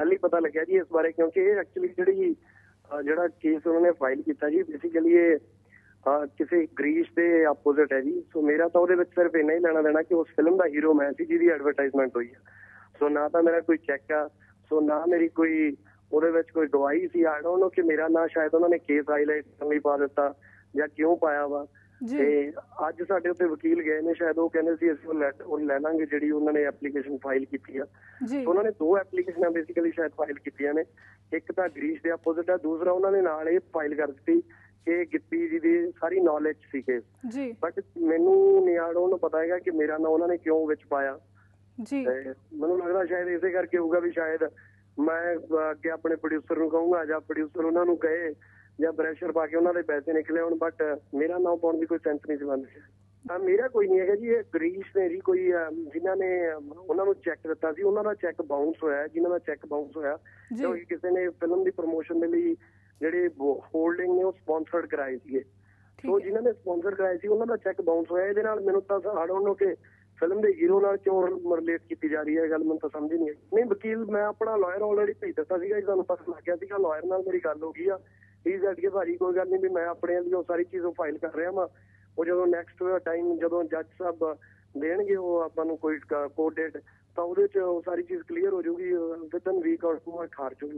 ਕੱਲ੍ਹ ਪਤਾ ਲੱਗਿਆ ਜੀ ਇਸ ਬਾਰੇ, ਕਿਉਂਕਿ ਇਹ ਐਕਚੁਅਲੀ ਜਿਹੜੀ ਜਿਹੜਾ ਕੇਸ ਉਹਨਾਂ ਨੇ ਫਾਈਲ ਕੀਤਾ ਜੀ ਬੇਸਿਕਲੀ ਇਹ ਕਿਸੇ ਗ੍ਰੀਸ਼ ਦੇ ਆਪੋਜ਼ਿਟ ਹੈ ਜੀ। ਸੋ ਮੇਰਾ ਤਾਂ ਉਹਦੇ ਵਿੱਚ ਸਿਰਫ ਇੰਨਾ ਹੀ ਲੈਣਾ ਦੇਣਾ ਕਿ ਉਸ ਫਿਲਮ ਦਾ ਹੀਰੋ ਮੈਂ ਸੀ, ਜਿਹਦੀ ਐਡਵਰਟਾਈਜ਼ਮੈਂਟ ਹੋਈ ਆ। ਸੋ ਨਾ ਤਾਂ ਮੇਰਾ ਕੋਈ ਚੈੱਕ ਆ ਸੋ ਨਾ ਮੇਰੀ ਕੋਈ ਉਹਦੇ ਵਿੱਚ ਕੋਈ ਗਵਾਹੀ ਸੀ। ਆਈ ਡੋਨਟ ਨੋ ਕਿ ਮੇਰਾ ਨਾਂ ਸ਼ਾਇਦ ਉਹਨਾਂ ਨੇ ਕੇਸ ਹਾਈਲਾਈਟ ਕਰਨ ਲਈ ਪਾ ਦਿੱਤਾ ਜਾਂ ਕਿਉਂ ਪਾਇਆ ਵਾ। ਤੇ ਅੱਜ ਸਾਡੇ ਉੱਤੇ ਵਕੀਲ ਗਏ ਨੇ ਸ਼ਾਇਦ ਉਹ ਕਹਿੰਦੇ ਸੀ ਅਸੀਂ ਉਹ ਲੈ ਲਾਂਗੇ ਜਿਹੜੀ ਉਹਨਾਂ ਨੇ ਐਪਲੀਕੇਸ਼ਨ ਫਾਈਲ ਕੀਤੀ ਆ। ਉਹਨਾਂ ਨੇ ਦੋ ਐਪਲੀਕੇਸ਼ਨਾਂ ਬੇਸਿਕਲੀ ਸ਼ਾਇਦ ਫਾਈਲ ਕੀਤੀਆਂ ਨੇ। ਇੱਕ ਤਾਂ ਗ੍ਰੀਸ਼ ਦੇ ਆਪੋਜ਼ਿਟ ਆ ਦੂਸਰਾ ਉਹਨਾਂ ਨੇ ਨਾਲ ਇਹ ਫਾਈਲ ਕਰ ਦਿੱਤੀ ਕਿ ਗਿੱਪੀ ਜੀ ਦੀ ਸਾਰੀ ਨੌਲੇਜ ਸੀ ਕੇਸ ਜੀ। ਬਟ ਮੈਨੂੰ ਨਿਆੜੋਂ ਨੂੰ ਪਤਾ ਹੈਗਾ ਕਿ ਮੇਰਾ ਨਾਂ ਉਹਨਾਂ ਨੇ ਕਿਉਂ ਵਿੱਚ ਪਾਇਆ। ਜੀ। ਤੇ ਮੈਨੂੰ ਲੱਗਦਾ ਸ਼ਾਇਦ ਇਸੇ ਕਰਕੇ ਹੋਊਗਾ ਵੀ ਸ਼ਾਇਦ ਮੈਂ ਅੱਗੇ ਆਪਣੇ ਪ੍ਰੋਡਿਊਸਰ ਨੂੰ ਕਹੂੰਗਾ ਜਾਂ ਪ੍ਰੋਡਿਊਸਰ ਉਹਨਾਂ ਨੂੰ ਕਹੇ ਜਾਂ ਪ੍ਰੈਸ਼ਰ ਪਾ ਕੇ ਉਹਨਾਂ ਦੇ ਪੈਸੇ ਨਿਕਲੇ ਹੁਣ ਬਟ ਮੇਰਾ ਨਾਮ ਪਾਉਣ ਦੀ ਕੋਈ ਸੈਂਸ ਨਹੀਂ ਸੀ ਬਣਦੀ। ਤਾਂ ਮੇਰਾ ਕੋਈ ਨਹੀਂ ਹੈਗਾ ਜੀ ਇਹ ਗ੍ਰੀਸ਼ ਨੇ ਜੀ ਕੋਈ ਜਿਨ੍ਹਾਂ ਨੇ ਉਹਨਾਂ ਨੂੰ ਚੈੱਕ ਦਿੱਤਾ ਸੀ ਉਹਨਾਂ ਦਾ ਚੈੱਕ ਬਾਉਂਸ ਹੋਇਆ ਜਿਨ੍ਹਾਂ ਦਾ ਚੈੱਕ ਬਾਉਂਸ ਹੋਇਆ ਕਿਉਂਕਿ ਕਿਸੇ ਨੇ ਫਿਲਮ ਦੀ ਪ੍ਰੋਮੋਸ਼ਨ ਦੇ ਲਈ ਜਿਹੜੇ ਹੋਲਡਿੰਗ ਨੇ ਉਹ ਸਪਾਂਸਰਡ ਕਰਾਏ ਸੀਗੇ। ਸੋ ਜਿਨ੍ਹਾਂ ਨੇ ਸਪਾਂਸਰ ਕਰਾਏ ਸੀ ਉਹਨਾਂ ਦਾ ਚੈੱਕ ਬਾਉਂਸ ਹੋਇਆ ਇਹਦੇ ਨਾਲ ਮੈਨੂੰ ਤਾਂ ਆਈ ਡੋਨਟ ਨੋ ਕਿ ਫਿਲਮ ਦੇ ਹੀਰੋ ਨਾਲ ਕਿਉਂ ਰਿਲੇਟ ਕੀਤੀ ਜਾ ਰਹੀ ਹੈ ਇਹ ਗੱਲ ਮੈਨੂੰ ਤਾਂ ਸਮਝ ਨਹੀਂ ਆਈ। ਨਹੀਂ ਵਕੀਲ ਮੈਂ ਆਪਣਾ ਲਾਇਰ ਆਲਰੇਡੀ ਭੇਜ ਦਿੱਤਾ ਸੀਗਾ ਜੀ ਤੁਹਾਨੂੰ ਪਤਾ ਲੱਗ ਗਿਆ ਸੀਗਾ ਲਾਇਰ ਨਾਲ ਮੇਰੀ ਗੱਲ ਹੋ ਗਈ ਆ। ਹੀ ਸੈਡ ਕੇ ਭਾਜੀ ਕੋਈ ਗੱਲ ਨਹੀਂ ਵੀ ਮੈਂ ਆਪਣੇ ਲਈ ਉਹ ਸਾਰੀ ਚੀਜ਼ ਉਹ ਫਾਈਲ ਕਰ ਰਿਹਾ ਵਾਂ। ਉਹ ਜਦੋਂ ਨੈਕਸਟ ਟਾਈਮ ਜਦੋਂ ਜੱਜ ਸਾਹਿਬ ਦੇਣਗੇ ਉਹ ਆਪਾਂ ਨੂੰ ਕੋਈ ਕੋਰਟ ਡੇਟ ਤਾਂ ਉਹਦੇ ਚ ਉਹ ਸਾਰੀ ਚੀਜ਼ ਕਲੀਅਰ ਹੋ ਜਾਊਗੀ ਵਿਦਨ ਵੀਕ ਔਰ ਟੂ ਖਾਰਜ ਹੋ